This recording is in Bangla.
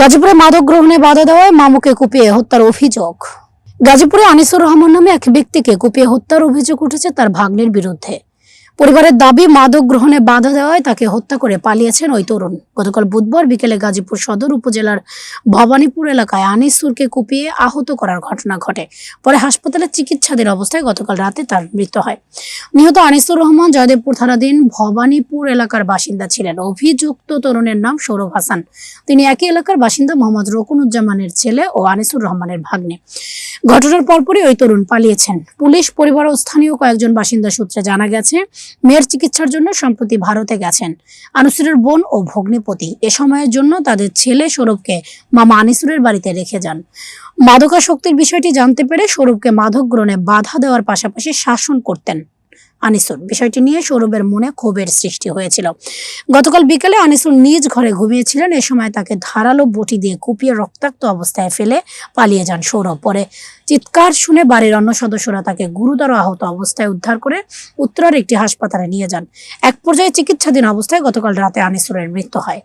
গাজীপুরে মাদক গ্রহণে বাধা দেওয়ায় মামুকে কুপিয়ে হত্যার অভিযোগ। গাজীপুরে আনিসুর রহমান নামে এক ব্যক্তিকে কুপিয়ে হত্যার অভিযোগ উঠেছে তার ভাগ্নের বিরুদ্ধে। পরিবারের দাবি, মাদক গ্রহণে বাধা দেওয়ায় তাকে হত্যা করে পালিয়েছেন ওই তরুণ। গতকাল বুধবার বিকেলে গাজীপুর সদর উপজেলার ভবানীপুর এলাকায় আনিসুরকে কুপিয়ে আহত করার ঘটনা ঘটে। পরে হাসপাতালে চিকিৎসাধীন অবস্থায় গতকাল রাতে তার মৃত্যু হয়। নিহত আনিসুর রহমান জয়দেবপুর থানাধীন ভবানীপুর এলাকার বাসিন্দা ছিলেন। অভিযুক্ত তরুণের নাম সৌরভ হাসান। তিনি একই এলাকার বাসিন্দা মোহাম্মদ রকুনুজ্জামানের ছেলে ও আনিসুর রহমানের ভাগ্নে। ঘটনার পরপরই ওই তরুণ পালিয়েছেন। পুলিশ, পরিবার ও স্থানীয় কয়েকজন বাসিন্দা সূত্রে জানা গেছে মেয়ের চিকিৎসার জন্য সম্প্রতি ভারতে গেছেন। আনিসুরের বোন ও ভগ্নিপতি এ সময়ের জন্য তাদের ছেলে সৌরভকে মামা আনিসুরের বাড়িতে রেখে যান। মাদকাসক্তির বিষয়টি জানতে পেরে সৌরভকে মাদক গ্রহণে বাধা দেওয়ার পাশাপাশি শাসন করতেন। আনিসুর। বিষয়টি নিয়ে সৌরভের মনে ক্ষোভের সৃষ্টি হয়েছিল। গতকাল বিকেলে আনিসুর নিজ ঘরে ঘুমিয়েছিলেন। এ সময় তাকে ধারালো বটি দিয়ে কুপিয়ে রক্তাক্ত অবস্থায় ফেলে পালিয়ে যান সৌরভ। পরে চিৎকার শুনে বাড়ির অন্য সদস্যরা তাকে গুরুতর আহত অবস্থায় উদ্ধার করে উত্তরার একটি হাসপাতালে নিয়ে যান। এক পর্যায়ে চিকিৎসাধীন অবস্থায় গতকাল রাতে আনিসুরের মৃত্যু হয়।